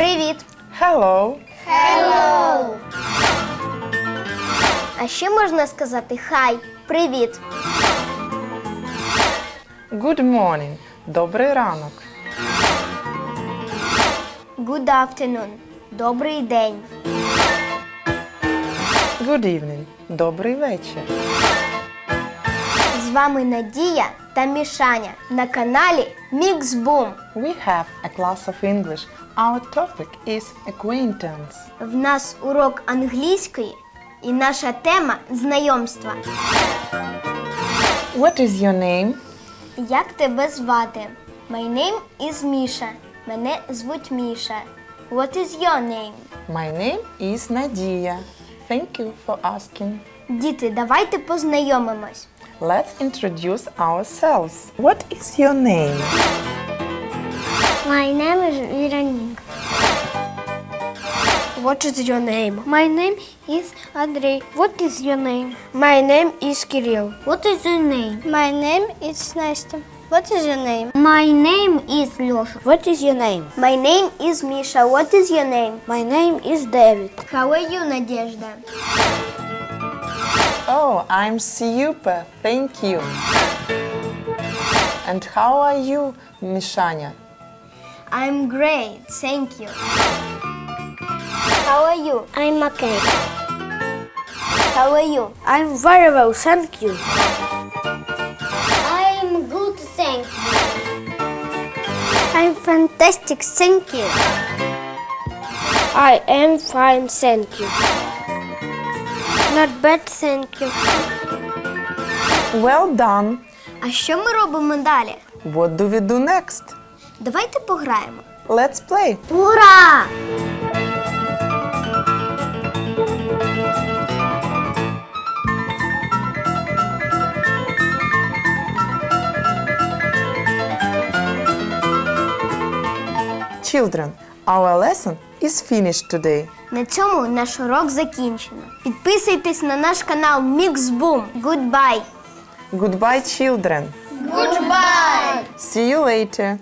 Привіт! Hello. А ще можна сказати хай, привіт. Good morning. Добрий ранок. Good afternoon. Добрий день. Good evening. Добрий вечір. З вами Надія та Мішаня на каналі Міксбум. We have a class of English. Our topic is acquaintance. В нас урок англійської і наша тема знайомства. What is your name? Як тебе звати? My name is Міша. Мене звуть Міша. What is your name? My name is Nadia. Thank you for asking. Діти, давайте познайомимось. let's introduce ourselves. What is your name? My name is Viranik. What is your name? My name is Andrei. What is your name? My name is Kirill. What is your name? My name is Nastya. What is your name? My name is Lyosha. What is your name? My name is Misha. What is your name? My name is David. How are you, Nadezhda? Oh, I'm super. Thank you. And how are you, Mishanya? I'm great. Thank you. How are you? I'm okay. How are you? I'm very well, thank you. I'm good, thank you. I'm fantastic, thank you. I am fine, thank you. Not bad, thank you. Well done. А що ми робимо далі? What do we do next? Давайте пограємо. Let's play. Ура! Children, our lesson is finished today. На цьому наш урок закінчено. Підписуйтесь на наш канал Mixboom. Goodbye! Goodbye, children. Goodbye! See you later.